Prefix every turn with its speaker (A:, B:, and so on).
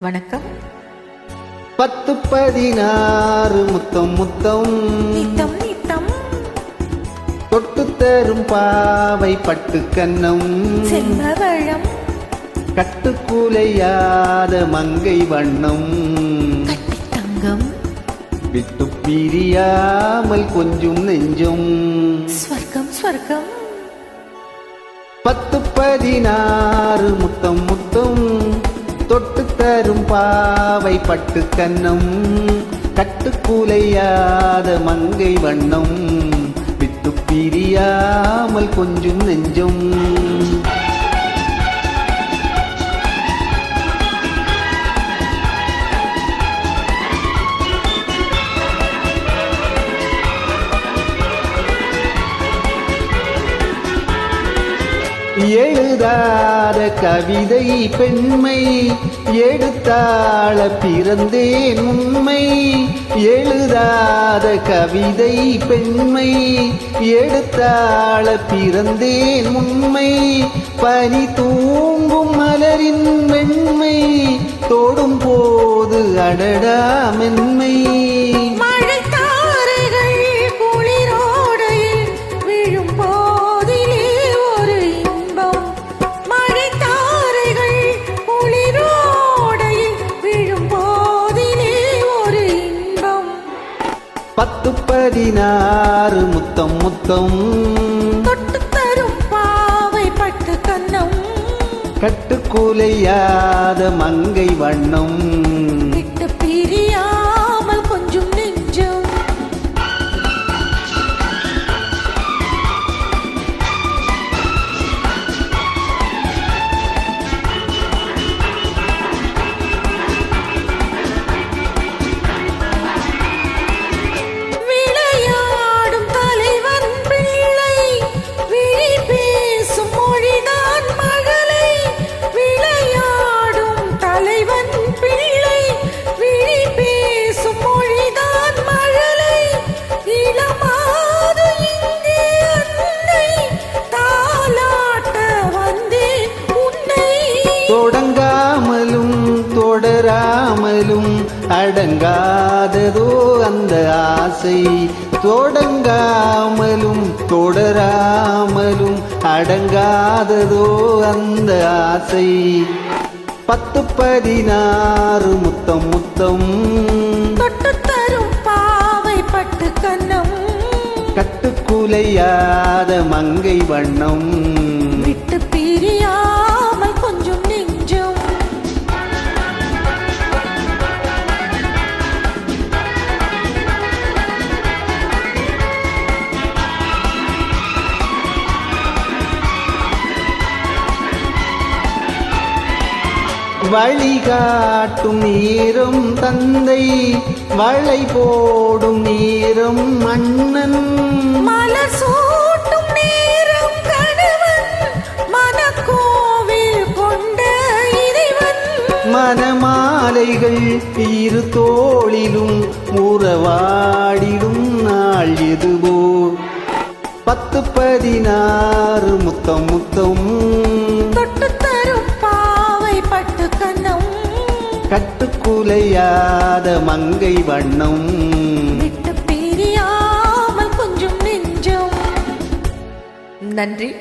A: வணக்கம்.
B: பத்து பதினாறு முத்தம் முத்தம்.
A: நித்தம் நித்தம்.
B: தொட்டு தரும் பாவை பட்டு கன்னம்
A: செல்வவழம்
B: கட்டுக்குலையாத மங்கை வண்ணம்.
A: கட்டி தங்கம்.
B: விட்டு பிரியாமல் கொஞ்சம் நெஞ்சும்.
A: ஸ்வர்க்கம் ஸ்வர்க்கம்.
B: பத்து பதினாறு முத்தம் முத்தம். தொட்டு பாவை பட்டு கன்னம் கட்டுக்குலையாத மங்கை வண்ணம் விட்டு பிரியாமல் கொஞ்சம் நெஞ்சும். எழுதாத கவிதை பெண்மை எடுத்தாள பிறந்தேன் உண்மை. எழுதாத கவிதை பெண்மை எடுத்தாள பிறந்தேன் உண்மை. பனி தூங்கும் மலரின் வெண்மை தோடும் போது அடடா மென்மை. பதினாறு முத்தம் முத்தம்.
A: தொட்டு தரும் பாவை பட்டு கன்னம்
B: கட்டுக்குலையாத மங்கை வண்ணம். தொடராமலும் அடங்காததோ அந்த ஆசை. தொடங்காமலும் தொடராமலும் அடங்காததோ அந்த ஆசை. பத்து பதினாறு முத்தம் முத்தம்.
A: தொட்டு தரும் பாவை பட்டு கன்னம்
B: கட்டுக்குலையாத மங்கை வண்ணம். வழிகாட்டும் நேரம் தந்தை வளை போடும் நேரம் மன்னன்
A: மலர் சூட்டும் நேரம் கணவன் மனக்கோவில் கொண்ட இறைவன்.
B: மனமாலைகள் இரு தோளிலும் உறவாடிடும் நாள் எதுவோ. பத்து பதினாறு முத்தம் முத்தம். கங்கை வண்ணம்.
A: விட்டு பிரியாமல் கொஞ்சம் நெஞ்சம். நன்றி.